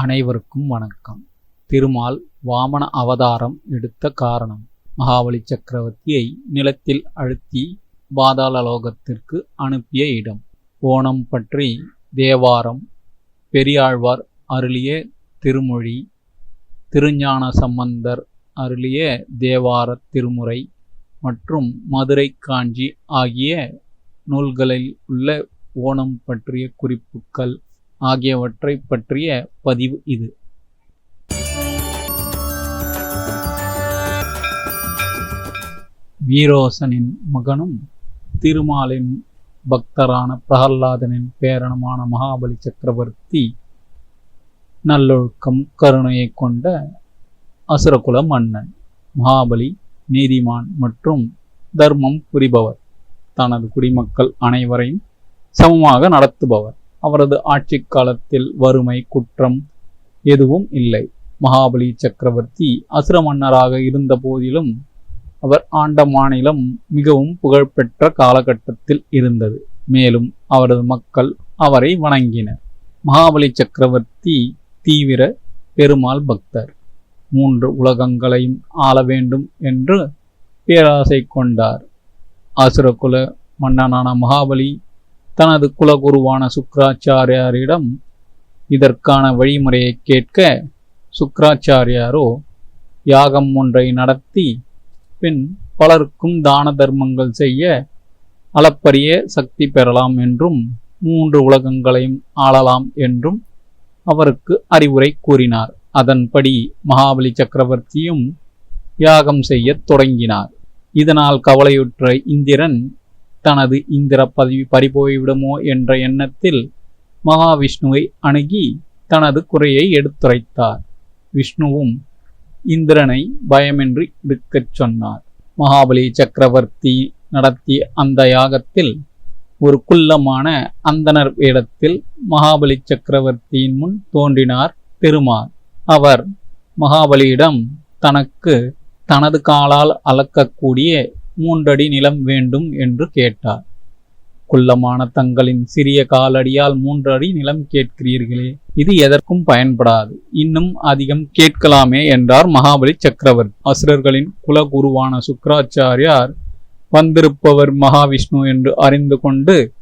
அனைவருக்கும் வணக்கம். திருமால் வாமன அவதாரம் எடுத்த காரணம். மகாபலி சக்கரவர்த்தியை நிலத்தில் அழுத்தி பாதாளலோகத்திற்கு அனுப்பிய இடம். ஓணம் பற்றி தேவாரம் பெரியாழ்வார் அருளிய திருமொழி திருஞான சம்பந்தர் அருளிய தேவார திருமுறை மற்றும் மதுரை காஞ்சி ஆகிய நூல்களில் உள்ள ஓணம் பற்றிய குறிப்புகள் ஆகியவற்றை பற்றிய பதிவு இது. வீரோசனின் மகனும் திருமாலின் பக்தரான பிரகல்லாதனின் பேரனுமான மகாபலி சக்கரவர்த்தி நல்லொழுக்கம் கருணையை கொண்ட அசுரகுல மன்னன். மகாபலி நீதிமான் மற்றும் தர்மம் புரிபவர். தனது குடிமக்கள் அனைவரையும் சமமாக நடத்துபவர். அவரது ஆட்சி காலத்தில் வறுமை குற்றம் எதுவும் இல்லை. மகாபலி சக்கரவர்த்தி அசுர மன்னராக இருந்த போதிலும் அவர் ஆண்ட மாநிலம் மிகவும் புகழ்பெற்ற காலகட்டத்தில் இருந்தது. மேலும் அவரது மக்கள் அவரை வணங்கினர். மகாபலி சக்கரவர்த்தி தீவிர பெருமாள் பக்தர். மூன்று உலகங்களையும் ஆள வேண்டும் என்று பேராசை கொண்டார். அசுரகுல மன்னனான மகாபலி தனது குலகுருவான சுக்கராச்சாரியாரிடம் இதற்கான வழிமுறையை கேட்க சுக்கராச்சாரியாரோ யாகம் ஒன்றை நடத்தி பின் பலருக்கும் தான தர்மங்கள் செய்ய அளப்பரிய சக்தி பெறலாம் என்றும் மூன்று உலகங்களையும் ஆளலாம் என்றும் அவருக்கு அறிவுரை கூறினார். அதன்படி மகாபலி சக்கரவர்த்தியும் யாகம் செய்யத் தொடங்கினார். இதனால் கவலையுற்ற இந்திரன் தனது இந்திர பதவி பறிபோய்விடுமோ என்ற எண்ணத்தில் மகாவிஷ்ணுவை அணுகி தனது குறையை எடுத்துரைத்தார். விஷ்ணுவும் இந்திரனை பயமின்றி இருக்கச் சொன்னார். மகாபலி சக்கரவர்த்தி நடத்திய அந்த யாகத்தில் ஒரு குள்ளமான அந்தனர் வேடத்தில் மகாபலி சக்கரவர்த்தியின் முன் தோன்றினார் பெருமாள். அவர் மகாபலியிடம் தனக்கு தனது காலால் அளக்கக்கூடிய மூன்றடி நிலம் வேண்டும் என்று கேட்டார். குள்ளமான தங்களின் சிறிய காலடியால் மூன்று அடி நிலம் கேட்கிறீர்களே இது எதற்கும் பயன்படாது. இன்னும் அதிகம் கேட்கலாமே என்றார் மகாபலி சக்கரவர்த்தி. அசுரர்களின் குலகுருவான சுக்கராச்சாரியார் வந்திருப்பவர் மகாவிஷ்ணு என்று அறிந்து கொண்டு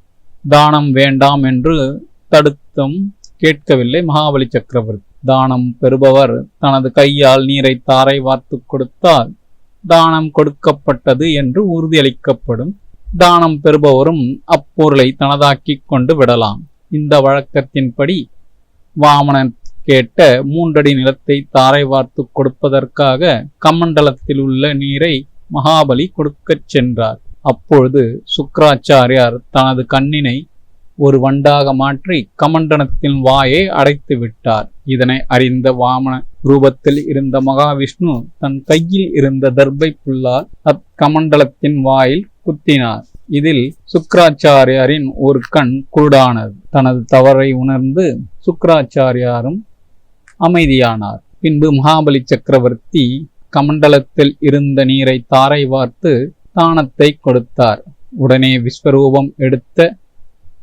தானம் வேண்டாம் என்று தடுத்தும் கேட்கவில்லை மகாபலி சக்கரவர்த்தி. தானம் பெறுபவர் தனது கையால் நீரை தாரை வார்த்து கொடுத்தால் தானம் கொடுக்கப்பட்டது என்று உறுதியளிக்கப்படும். தானம் பெறுபவரும் அப்பொருளை தனதாக்கிக் கொண்டு விடலாம். இந்த வழக்கத்தின்படி வாமனன் கேட்ட மூன்றடி நிலத்தை தாரை வார்த்து கொடுப்பதற்காக கமண்டலத்தில் உள்ள நீரை மகாபலி கொடுக்கச் சென்றார். அப்பொழுது சுக்கராச்சாரியார் தனது கண்ணினை ஒரு வண்டாக மாற்றி கமண்டனத்தின் வாயை அடைத்து விட்டார். இதனை அறிந்த வாமன ரூபத்தில் இருந்த மகாவிஷ்ணு தன் கையில் இருந்த தர்பை புல்லால் அக்கமண்டலத்தின் வாயில் குத்தினார். இதில் சுக்கராச்சாரியாரின் ஒரு கண் குருடானது. தனது தவறை உணர்ந்து சுக்கராச்சாரியாரும் அமைதியானார். பின்பு மகாபலி சக்கரவர்த்தி கமண்டலத்தில் இருந்த நீரை தாரை வார்த்து தானத்தை கொடுத்தார். உடனே விஸ்வரூபம் எடுத்த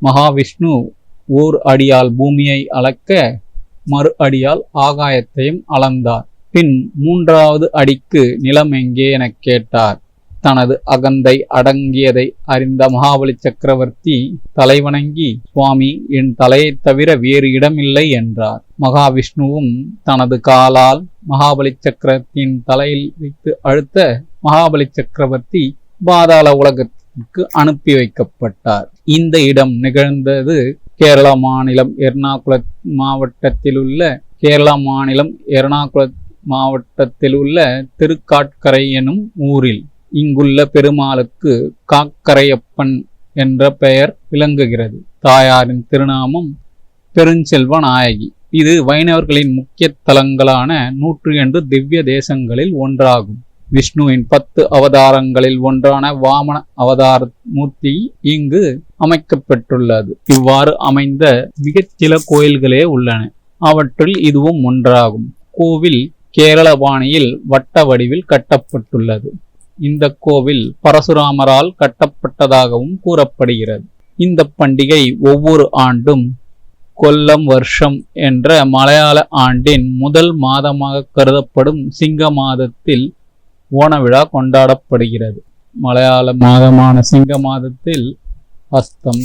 மகாவிஷ்ணு ஓர் அடியால் பூமியை அளக்க மறு அடியால் ஆகாயத்தையும் அளந்தார். பின் மூன்றாவது அடிக்கு நிலம் எங்கே எனக் கேட்டார். தனது அகந்தை அடங்கியதை அறிந்த மகாபலி சக்கரவர்த்தி தலைவணங்கி சுவாமி என் தலையைத் தவிர வேறு இடமில்லை என்றார். மகாவிஷ்ணுவும் தனது காலால் மகாபலி சக்கரத்தின் தலையில் வைத்து அழுத்த மகாபலி சக்கரவர்த்தி பாதாள உலகத்தில் உலகத்திற்கு அனுப்பி வைக்கப்பட்டார். இந்த இடம் நிகழ்ந்தது கேரள மாநிலம் எர்ணாகுள மாவட்டத்தில் உள்ள கேரளா மாநிலம் எர்ணாகுள மாவட்டத்தில் உள்ள திருக்காட்கரை எனும் ஊரில். இங்குள்ள பெருமாளுக்கு காக்கரையப்பன் என்ற பெயர் விளங்குகிறது. தாயாரின் திருநாமம் பெருஞ்செல்வ நாயகி. இது வைணவர்களின் முக்கிய தலங்களான நூற்று என்று திவ்ய தேசங்களில் ஒன்றாகும். விஷ்ணுவின் பத்து அவதாரங்களில் ஒன்றான வாமன அவதார மூர்த்தி இங்கு அமைக்கப்பட்டுள்ளது இவ்வாறு அமைந்த மிகச் சில கோயில்களே உள்ளன. அவற்றில் இதுவும் ஒன்றாகும். கோவில் கேரள பாணியில் வட்ட வடிவில் கட்டப்பட்டுள்ளது. இந்த கோவில் பரசுராமரால் கட்டப்பட்டதாகவும் கூறப்படுகிறது. இந்த பண்டிகை ஒவ்வொரு ஆண்டும் கொல்லம் வருஷம் என்ற மலையாள ஆண்டின் முதல் மாதமாக கருதப்படும் சிங்க மாதத்தில் ஓண விழா கொண்டாடப்படுகிறது. மலையாள மாதமான சிங்க மாதத்தில் அஸ்தம்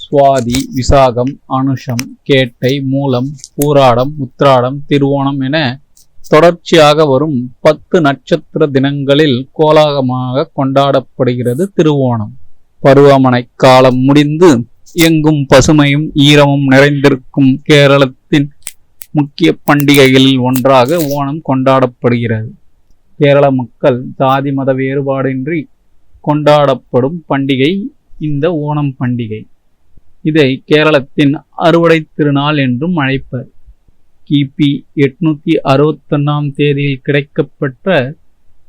சுவாதி விசாகம் அனுஷம் கேட்டை மூலம் பூராடம் உத்ராடம் திருவோணம் என தொடர்ச்சியாக வரும் பத்து நட்சத்திர தினங்களில் கோலாகமாக கொண்டாடப்படுகிறது திருவோணம். பருவமனை காலம் முடிந்து எங்கும் பசுமையும் ஈரமும் நிறைந்திருக்கும் கேரளத்தின் முக்கிய பண்டிகைகளில் ஒன்றாக ஓணம் கொண்டாடப்படுகிறது. கேரள மக்கள் ஜாதி மத வேறுபாடின்றி கொண்டாடப்படும் பண்டிகை இந்த ஓணம் பண்டிகை. இதை கேரளத்தின் அறுவடை திருநாள் என்றும் அழைப்பர். கிபி எட்நூத்தி அறுபத்தொன்னாம் தேதியில் கிடைக்கப்பெற்ற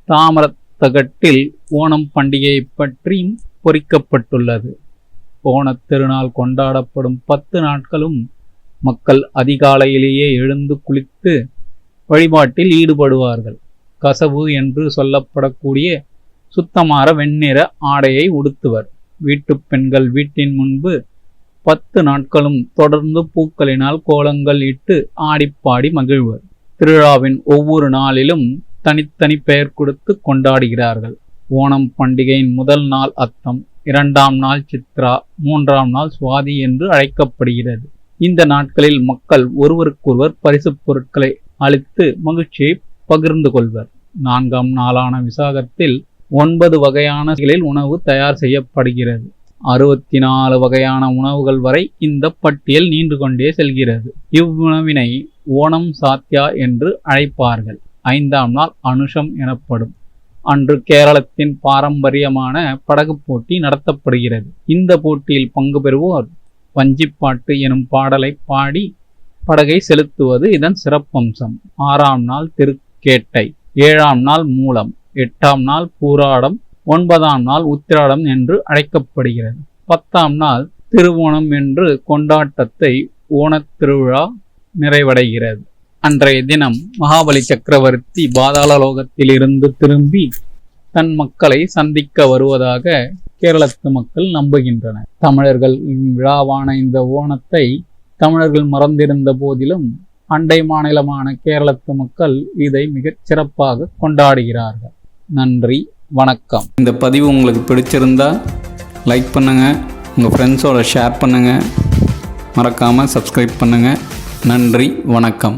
தாமரத்தகட்டில் ஓணம் பண்டிகையை பற்றியும் பொறிக்கப்பட்டுள்ளது. ஓணத் திருநாள் கொண்டாடப்படும் பத்து நாட்களும் மக்கள் அதிகாலையிலேயே எழுந்து குளித்து வழிபாட்டில் ஈடுபடுவார்கள். கசவு என்று சொல்லப்படக்கூடிய சுத்தமாற வெண்ணிற ஆடையை உடுத்துவர். வீட்டுப் பெண்கள் வீட்டின் முன்பு பத்து நாட்களும் தொடர்ந்து பூக்களினால் கோலங்கள் இட்டு ஆடிப்பாடி மகிழ்வர். திருவிழாவின் ஒவ்வொரு நாளிலும் தனித்தனி பெயர் கொடுத்து கொண்டாடுகிறார்கள். ஓணம் பண்டிகையின் முதல் நாள் அத்தம் இரண்டாம் நாள் சித்ரா மூன்றாம் நாள் சுவாதி என்று அழைக்கப்படுகிறது. இந்த நாட்களில் மக்கள் ஒருவருக்கொருவர் பரிசுப் பொருட்களை அளித்து மகிழ்ச்சியை பகிர்ந்து கொள்வர். நான்காம் நாளான விசாகத்தில் ஒன்பது வகையான உணவு தயார் செய்யப்படுகிறது. அறுபத்தி நாலு வகையான உணவுகள் வரை இந்த பட்டியல் நீண்டு கொண்டே செல்கிறது. இவ்வுணவினை ஓணம் சாத்யா என்று அழைப்பார்கள். ஐந்தாம் நாள் அனுஷம் எனப்படும். அன்று கேரளத்தின் பாரம்பரியமான படகு போட்டி நடத்தப்படுகிறது. இந்த போட்டியில் பங்கு பெறுவோர் வஞ்சிப்பாட்டு எனும் பாடலை பாடி படகை செலுத்துவது இதன் சிறப்பம்சம். ஆறாம் நாள் கேட்டை. ஏழாம் நாள் மூலம். எட்டாம் நாள் பூராடம். ஒன்பதாம் நாள் உத்திராடம் என்று அழைக்கப்படுகிறது. பத்தாம் நாள் திருவோணம் என்று கொண்டாட்டத்தை ஓணத் திருவிழா நிறைவடைகிறது. அன்றைய தினம் மகாபலி சக்கரவர்த்தி பாதாள லோகத்திலிருந்து திரும்பி தன் மக்களை சந்திக்க வருவதாக கேரளத்து மக்கள் நம்புகின்றனர். தமிழர்கள் விழாவான இந்த ஓணத்தை தமிழர்கள் மறந்திருந்த போதிலும் அண்டை மாநிலமான கேரளத்து மக்கள் இதை மிகச் சிறப்பாக கொண்டாடுகிறார்கள். நன்றி வணக்கம். இந்த பதிவு உங்களுக்கு பிடிச்சிருந்தா லைக் பண்ணுங்கள் உங்கள் ஃப்ரெண்ட்ஸோட ஷேர் பண்ணுங்கள் மறக்காமல் சப்ஸ்கிரைப் பண்ணுங்கள் நன்றி வணக்கம்.